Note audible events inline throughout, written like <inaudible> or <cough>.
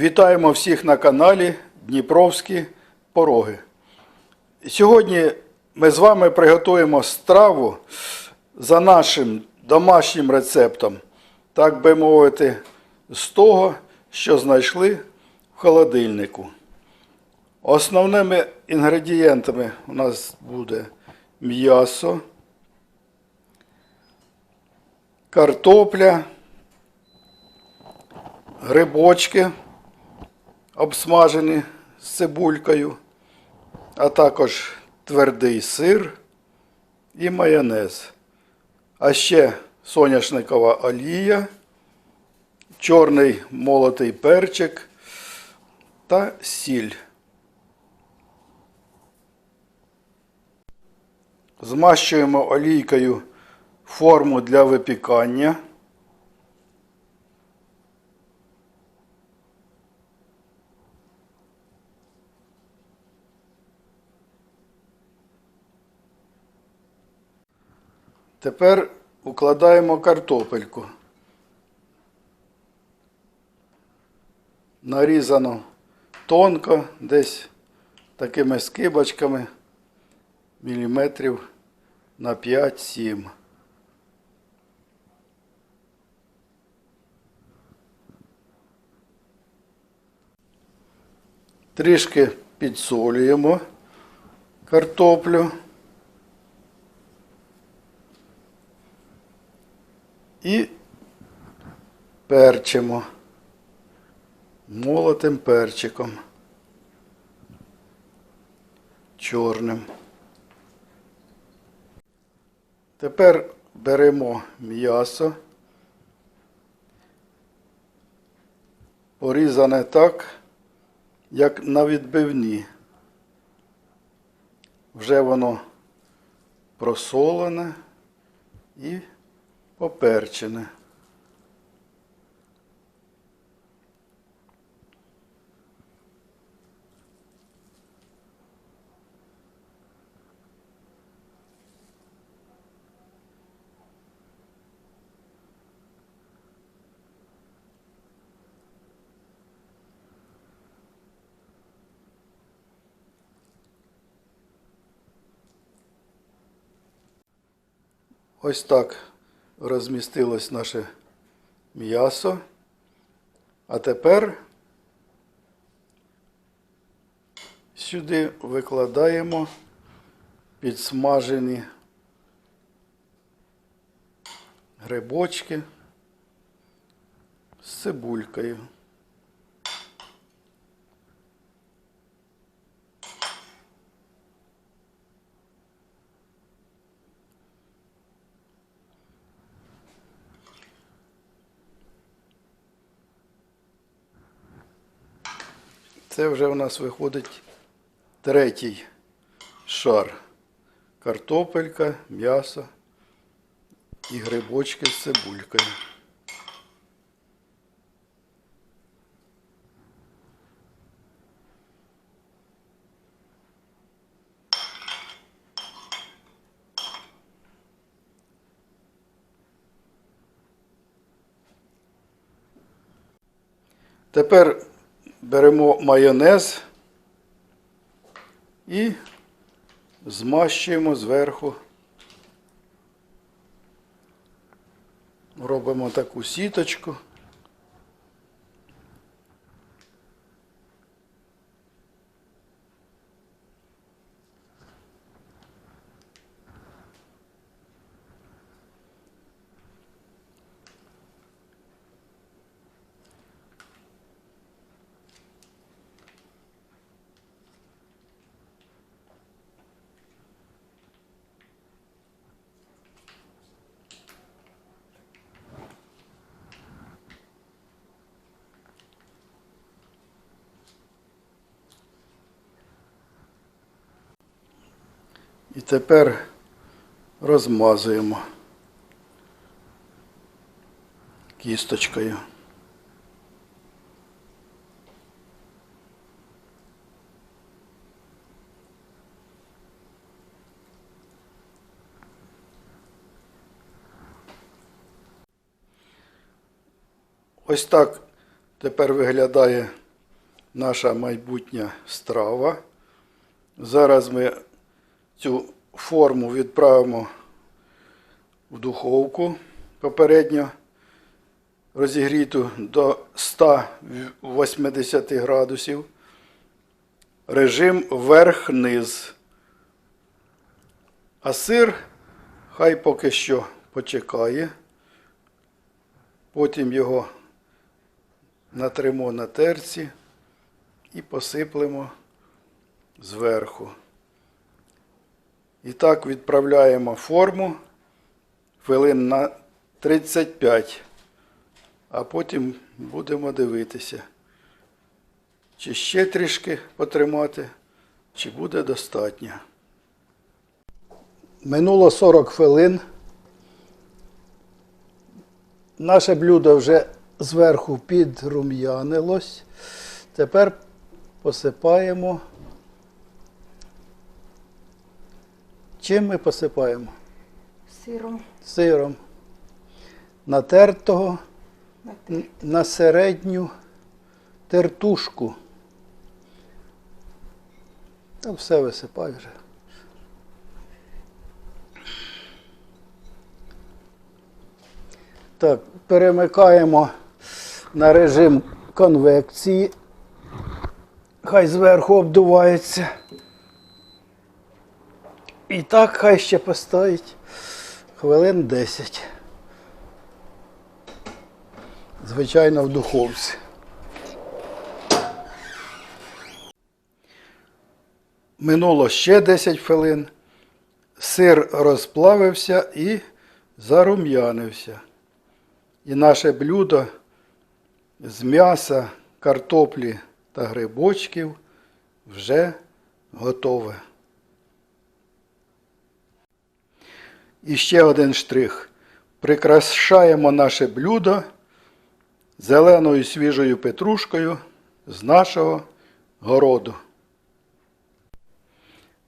Вітаємо всіх на каналі Дніпровські Пороги. Сьогодні ми з вами приготуємо страву за нашим домашнім рецептом, так би мовити, з того, що знайшли в холодильнику. Основними інгредієнтами у нас буде м'ясо, картопля, грибочки обсмажені з цибулькою, а також твердий сир і майонез. А ще соняшникова олія, чорний молотий перчик та сіль. Змащуємо олійкою форму для випікання. Тепер укладаємо картопельку. Нарізано тонко, десь такими скибочками міліметрів на 5-7. Трішки підсолюємо картоплю. І перчимо молотим перчиком. Чорним. Тепер беремо м'ясо, порізане так, як на відбивні. Вже воно просолене і поперчене. Ось так розмістилось наше м'ясо. А тепер сюди викладаємо підсмажені грибочки з цибулькою. Це вже у нас виходить третій шар. Картопелька, м'ясо і грибочки з цибулькою. Тепер беремо майонез і змащуємо зверху. Робимо таку сіточку. І тепер розмазуємо кісточкою. Ось так тепер виглядає наша майбутня страва. Зараз ми цю форму відправимо в духовку попередньо розігріту до 180 градусів. Режим верх-низ. А сир хай поки що почекає. Потім його натримо на терці і посиплемо зверху. І так відправляємо форму хвилин на 35, а потім будемо дивитися, чи ще трішки потримати, чи буде достатньо. Минуло 40 хвилин. Наше блюдо вже зверху підрум'янилось. Тепер посипаємо. Чим ми посипаємо? Сиром Сиром. Натертого на на середню тертушку. Та все висипай вже. Так, перемикаємо на режим конвекції. Хай зверху обдувається. І так хай ще постоїть хвилин 10. Звичайно, в духовці. Минуло ще 10 хвилин. Сир розплавився і зарум'янився. І наше блюдо з м'яса, картоплі та грибочків вже готове. І ще один штрих. Прикрашаємо наше блюдо зеленою свіжою петрушкою з нашого городу.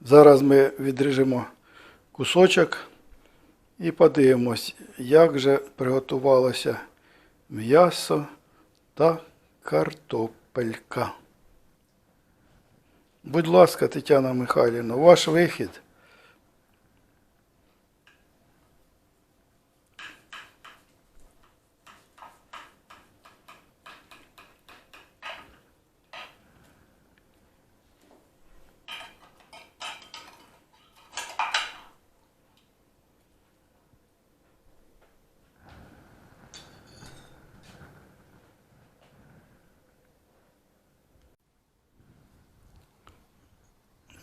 Зараз ми відріжемо кусочок і подивимось, як же приготувалося м'ясо та картопелька. Будь ласка, Тетяна Михайлівна, ваш вихід.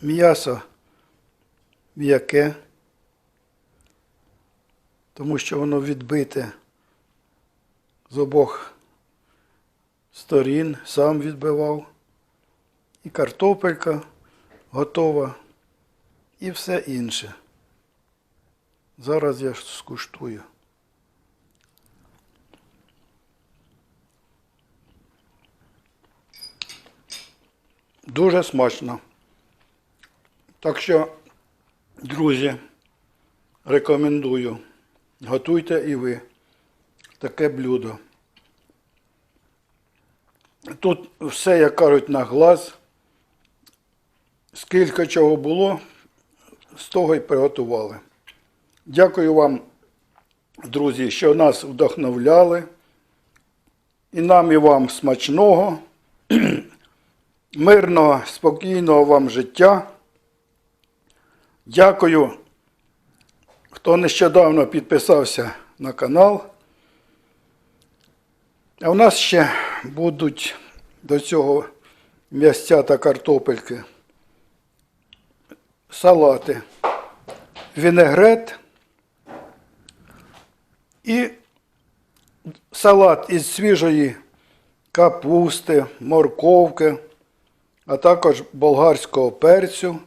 М'ясо м'яке, тому що воно відбите з обох сторін, сам відбивав. І картопелька готова, і все інше. Зараз я скуштую. Дуже смачно. Так що, друзі, рекомендую. Готуйте і ви таке блюдо. Тут все, як кажуть, на глаз. Скільки чого було, з того й приготували. Дякую вам, друзі, що нас вдохновляли. І нам і вам смачного, <clears throat> мирного, спокійного вам життя. Дякую, хто нещодавно підписався на канал. А в нас ще будуть до цього м'ясця та картопельки, салати, вінегрет і салат із свіжої капусти, морковки, а також болгарського перцю.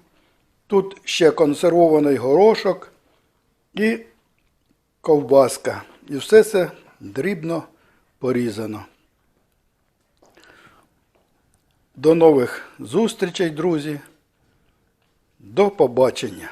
Тут ще консервований горошок і ковбаска. І все це дрібно порізано. До нових зустрічей, друзі. До побачення.